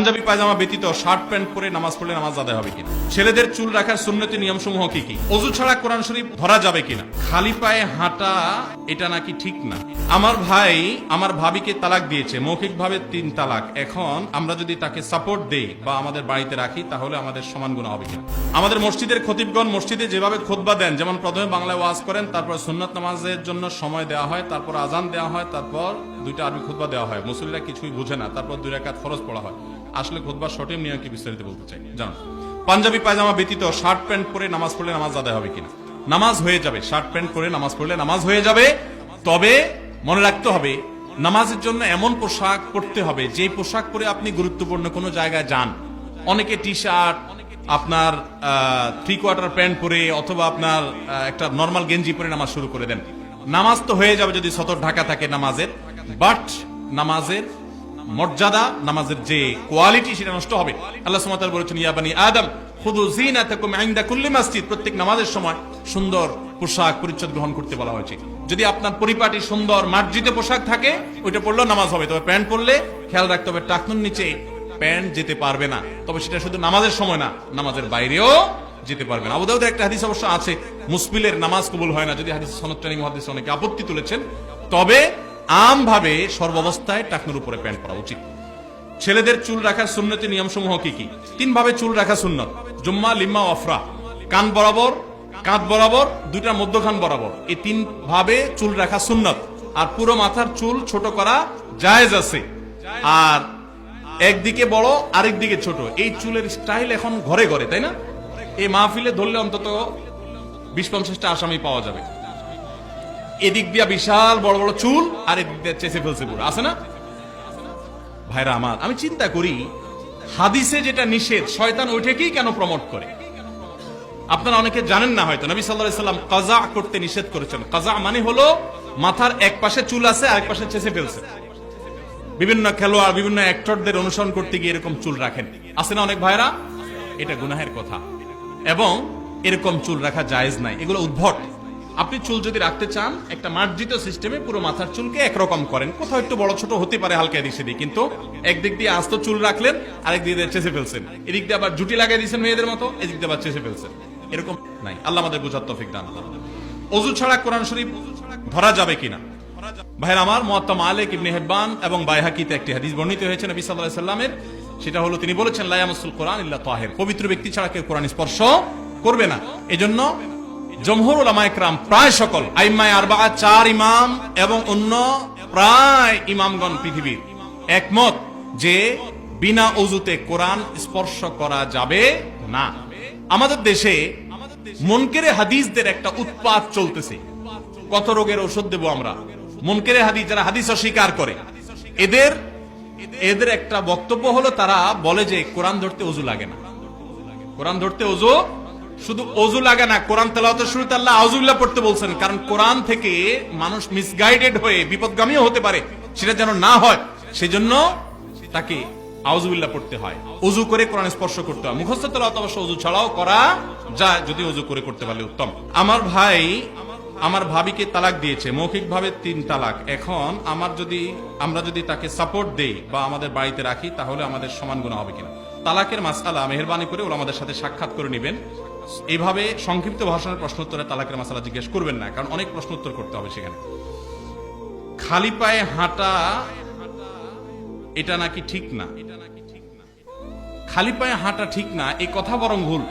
পাঞ্জাবি পায়জামা ব্যতীত shirt pant পরে নামাজ পড়লে নামাজ আদায় হবে কিনা? ছেলেদের চুল রাখার সুন্নতি নিয়মসমূহ কি কি? অজু ছাড়া কোরআন শরীফ ধরা যাবে কিনা? খালি পায়ে হাঁটা, এটা নাকি ঠিক না? আমার ভাই আমার ভাবিকে তালাক দিয়েছে, মৌখিকভাবে তিন তালাক। এখন আমরা যদি তাকে সাপোর্ট দেই বা আমাদের বাড়িতে রাখি, তাহলে আমাদের সমান গুণ হবে কিনা? আমাদের মসজিদের খতিবগণ মসজিদে যেভাবে খোদবা দেন, যেমন প্রথমে বাংলায় ওয়াজ করেন, তারপর সুন্নত নামাজের জন্য সময় দেওয়া হয়, তারপর আজান দেওয়া হয়, তারপর দুইটা আরবি খুতবা দেওয়া হয়। মুসলিরা কিছুই বুঝে না, তারপর দুই রাকাত খরচ পড়া হয়। আসলে খুতবা শর্টে নিয়ে কি বিস্তারিত বলতে চাই? জানো। পাঞ্জাবি পায়জামা ব্যতীত শার্ট প্যান্ট পরে নামাজ পড়লে নামাজ আদায় হবে কিনা? নামাজ হয়ে যাবে, শার্ট প্যান্ট পরে নামাজ পড়লে নামাজ হয়ে যাবে। তবে মনে রাখতে হবে, নামাজের জন্য এমন পোশাক পরতে হবে যে পোশাক পরে আপনি গুরুত্বপূর্ণ কোনো জায়গায় যান। অনেকে টি শার্ট আপনার থ্রি কোয়ার্টার প্যান্ট পরে অথবা আপনার একটা নর্মাল গেঞ্জি পরে নামাজ শুরু করে দেন। নামাজ তো হয়ে যাবে যদি সতর ঢাকা থাকে নামাজের বাট নামাজের মর্যাদা, নামাজের যে কোয়ালিটি সেটা নষ্ট হবে। আল্লাহ সুমাতার বলেছেন ইয়াবানি আদম খুদু কুল্লি প্রত্যেক নামাজের সময় সুন্দর পোশাক পরিচ্ছদ গ্রহণ করতে বলা হয়েছে। যদি আপনার পরিপাটি সুন্দর মার্জিত পোশাক থাকে, ওইটা নামাজ হবে। তবে প্যান্ট পরলে খেয়াল রাখতে হবে, টাকনুর নিচে প্যান্ট যেতে পারবে না। তবে সেটা শুধু নামাজের সময় না, নামাজের বাইরেও যেতে পারবে না। আবুদাউদের একটা হাদিস অবশ্য আছে, মুসবিলের নামাজ কবুল হয় না। যদি হাদিস সনদটানি মহাদিস অনেকে আপত্তি তুলেছেন, তবে আমভাবে সর্বাবস্থায় টাকনুর উপরে প্যান্ট পরা উচিত। ছেলেদের চুল রাখার সুন্নতি নিয়মসমূহ কি কি? তিন ভাবে চুল রাখা সুন্নত। জুম্মা, লিম্মা, অফরা। কান বরাবর, কাঁধ বরাবর দুইটা মধ্যখান বরাবর। এই তিন ভাবে চুল রাখা সুন্নত। আর পুরো মাথার চুল ছোট করা জায়েজ আছে। আর একদিকে বড়, আরেক দিকে ছোট। এই চুলের স্টাইল এখন ঘরে ঘরে, তাই না? এই মাহফিলে ধরলে অন্তত বিশ পঞ্চাশটা আসামি পাওয়া যাবে। এদিক দিয়া বিশাল বড় বড় চুল, আর এদিক দিয়ে চেসে ফেলছে পুরো। আছে না? ভাইরা আমার, আমি চিন্তা করি, হাদিসে যেটা নিষেধ, শয়তান ওইটাকেই কেন প্রমোট করে? আপনারা অনেকে জানেন না হয়তো, নবী সাল্লাহ সাল্লাম কাজা করতে নিষেধ করেছেন। কাজা মানে হলো, মাথার এক পাশে চুল আছে, আরেক পাশে চেসে ফেলছে। বিভিন্ন খেলোয়াড়, বিভিন্ন অ্যাক্টরদের অনুসরণ করতে গিয়ে এরকম চুল রাখেন। আছে না অনেক ভাইরা? এটা গুনাহের কথা। এবং এরকম চুল রাখা জায়েজ নাই। এগুলো উদ্ভট। আপনি চুল যদি রাখতে চান, একটা মার্জিত সিস্টেমে পুরো মাথার চুলকে একরকম করেন। কোথাও একটু বড় ছোট হতে পারে হালকা এদিক সেদিক, কিন্তু একদিক দিয়ে আস্ত চুল রাখলেন, আরেক দিক দিয়ে চেষে ফেলছেন। এদিক দিয়ে আবার জুটি লাগাই দিয়েছেন মেয়েদের মতো, এদিক দিয়ে আবার চেষে ফেলছেন। এরকম নাই। আল্লাহ আমাদের বুঝার তফিক দান অজু ছাড়া কোরআন শরীফ ধরা যাবে কিনা? ভাইয়ের আমার, মোয়াত্তা মালিক ইবনে হেব্বান এবং বাইহাকিতে একটি হাদিস বর্ণিত হয়েছে নবী আলাইহি সাল্লামের। সেটা হলো, তিনি বলেছেন, লা ইয়ামাসুল কোরআন ইল্লা তাহির। পবিত্র ব্যক্তি ছাড়া কেউ কোরআন স্পর্শ করবে না। এজন্য জমহুর উলামা একরাম, প্রায় সকল আরবা চার ইমাম এবং অন্য প্রায় ইমামগণ পৃথিবীর। একমত যে বিনা অজুতে কোরআন স্পর্শ করা যাবে না। আমাদের দেশে মনকেরে হাদিসদের একটা উৎপাত চলতেছে। কত রোগের ওষুধ দেবো আমরা? মনকেরে হাদিস, যারা হাদিস অস্বীকার করে, এদের এদের একটা বক্তব্য হলো তারা বলে যে কোরআন ধরতে অজু লাগে না। কোরআন ধরতে অজু শুধু অজু লাগে না, কোরআন তেলাওয়াতের শুরুতে আল্লাহ আউজুবিল্লাহ পড়তে বলছেন, কারণ কোরআন থেকে মানুষ মিসগাইডেড হয়ে বিপদগামীও হতে পারে, সেটা যেন না হয়, সেজন্য তাকে আউজুবিল্লাহ পড়তে হয়। অজু করে কোরআন স্পর্শ করতে হয়। মুখস্থ তেলাওয়াত অবশ্য অজু ছাড়াও করা যায়, যদি অজু করে করতে পারলে উত্তম। আমার ভাই, আমার ভাবিকে তালাক দিয়েছে, মৌখিকভাবে তিন তালাক। এখন আমার যদি, আমরা যদি তাকে সাপোর্ট দেই বা আমাদের বাড়িতে রাখি, তাহলে আমাদের সমান গুণ হবে কিনা? তালাকের মাসালা মেহরবানি করে ওরা আমাদের সাথে সাক্ষাৎ করে নেবেন। এইভাবে সংক্ষিপ্ত ভাষণের প্রশ্নোত্তরে তালাকের মাসালা জিজ্ঞেস করবেন না, কারণ অনেক প্রশ্নোত্তর করতে হবে সেখানে। খালি পায়ে হাঁটা, এটা নাকি ঠিক না? খালি পায়ে হাঁটা ঠিক না এই কথা বরং ভুল।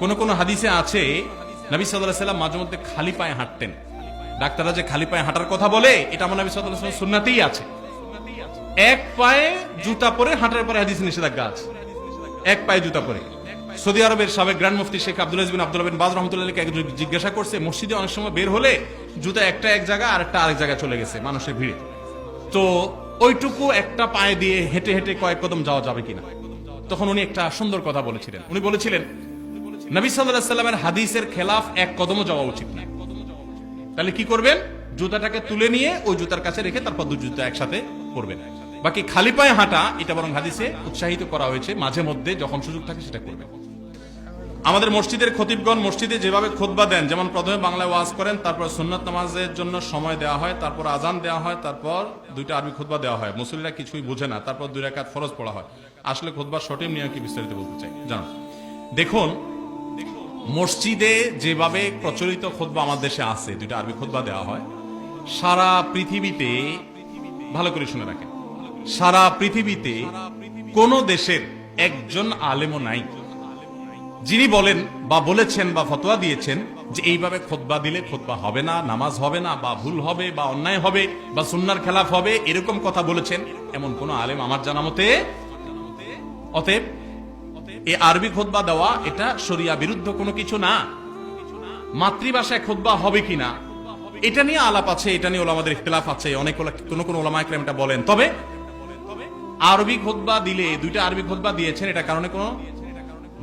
কোন কোন হাদিসে আছে, নবী সাল্লাহ সাল্লাম মাঝে মধ্যে খালি পায়ে হাঁটতেন। ডাক্তাররা যে খালি পায়ে হাঁটার কথা বলে, এটা আমার নবী সাল্লাহ সাল্লাম সুন্নাতেই আছে। এক পায়ে জুতা পরে হাঁটার পরে হাদিস নিষেধাজ্ঞা আছে। এক পায়ে জুতা পরে। সৌদি আরবের সাবেক গ্র্যান্ড মুফতি Sheikh Abdul bin Abdul bin Baz রহমতুল্লাহকে একজন জিজ্ঞাসা করছে, মসজিদে অনেক সময় বের হলে জুতা একটা এক জায়গা আর একটা আরেক জায়গায় চলে গেছে মানুষের ভিড়ে। তো ওইটুকু একটা পায়ে দিয়ে হেঁটে হেঁটে কয়েক কদম যাওয়া যাবে কিনা? তখন উনি একটা সুন্দর কথা বলেছিলেন। উনি বলেছিলেন, নবী সাল্লাহ সাল্লামের হাদিসের খেলাফ এক কদমও যাওয়া উচিত না। তাহলে কি করবেন? জুতাটাকে তুলে নিয়ে ওই জুতার কাছে রেখে তারপর দু জুতা একসাথে পরবেন। বাকি খালি পায়ে হাঁটা, এটা বরং হাদিসে উৎসাহিত করা হয়েছে। মাঝে মধ্যে যখন সুযোগ থাকে সেটা করবেন। আমাদের মসজিদের খতিবগণ মসজিদে যেভাবে খোদবা দেন, যেমন প্রথমে বাংলায় ওয়াজ করেন, তারপর সুন্নত নামাজের জন্য সময় দেওয়া হয়, তারপর আজান দেওয়া হয়, তারপর দুইটা আরবি খোদবা দেওয়া হয়। মুসলিরা কিছুই বুঝে না, তারপর দুই রাকাত ফরজ পড়া হয়। আসলে খোদবার সঠিক নিয়ম কি বিস্তারিত বলতে চাই? জানো? দেখুন, মসজিদে যেভাবে প্রচলিত খোদবা আমার দেশে আছে, দুইটা আরবি খোদবা দেওয়া হয়, সারা পৃথিবীতে, ভালো করে শুনে রাখেন, সারা পৃথিবীতে কোন দেশের একজন আলেমও নাই। যিনি বলেন বা বলেছেন বা ফতোয়া দিয়েছেন যে এইভাবে খোদবা দিলে খোদবা হবে না, নামাজ হবে না, বা ভুল হবে, বা অন্যায় হবে, বা সুন্নার খেলাফ হবে, এরকম কথা বলেছেন, এমন কোন আলেম আমার জানা মতে? অতএব এই আরবি খোদবা দেওয়া এটা শরিয়া বিরুদ্ধ কোনো কিছু না। মাতৃভাষায় খোদবা হবে কিনা এটা নিয়ে আলাপ আছে, এটা নিয়ে ওলামাদের ইখতিলাফ আছে, অনেক কোনো কোনো ওলামা একরাম এটা বলেন। তবে, আরবি খোদবা দিলে, দুইটা আরবি খোদবা দিয়েছেন, এটা কারণে কোনো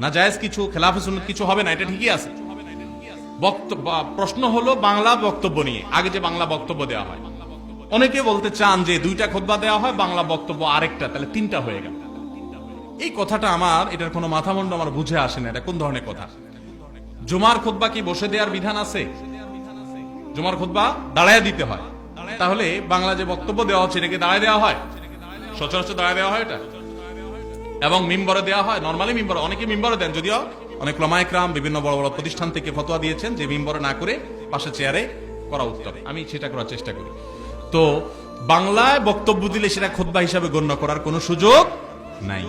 নাজায়েজ কিছু, খেলাফে কিছু হবে না, এটা ঠিকই আছে। প্রশ্ন হলো বাংলা বক্তব্য নিয়ে, আগে যে বাংলা বক্তব্য দেওয়া হয়। অনেকে বলতে চান যে দুইটা খোদবা দেওয়া হয়, বাংলা বক্তব্য আরেকটা, তাহলে তিনটা হয়ে গেল। এই কথাটা আমার, এটার কোনো মাথামুন্ড আমার বুঝে আসে না, এটা কোন ধরনের কথা? জুমার খুতবা কি বসে দেওয়ার বিধান আছে? জুমার খুতবা দাঁড়ায় দিতে হয়। তাহলে বাংলা যে বক্তব্য দেওয়া হচ্ছে এটাকে দাঁড়ায় দেওয়া হয়? সচরাচর দাঁড়ায় দেওয়া হয় এটা? এবং মিম্বরে দেওয়া হয়। নর্মালি মিম্বরে, অনেকে মিম্বরে দেন, যদিও অনেক লমায়করাম বিভিন্ন বড় বড় প্রতিষ্ঠান থেকে ফতোয়া দিয়েছেন যে মিম্বরে না করে পাশে চেয়ারে করা উত্তম। আমি সেটা করার চেষ্টা করি। তো বাংলায় বক্তব্য দিলে সেটা খোদবা হিসাবে গণ্য করার কোনো সুযোগ নাই।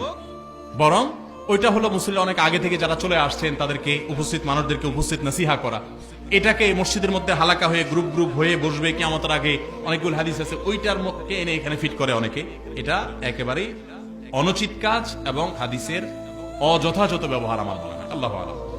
বরং ওইটা হলো মুসলিম অনেক আগে থেকে যারা চলে আসছেন, তাদেরকে উপস্থিত, মানুষদেরকে উপস্থিত নাসিহা করা। এটাকে মসজিদের মধ্যে হালাকা হয়ে গ্রুপ গ্রুপ হয়ে বসবে কি আমাদের আগে অনেকগুলো হাদিস আছে, ওইটার মধ্যে এনে এখানে ফিট করে অনেকে। এটা একেবারেই অনুচিত কাজ এবং হাদিসের অযথাযথ ব্যবহার আমার মনে হয়। আল্লাহ আলম।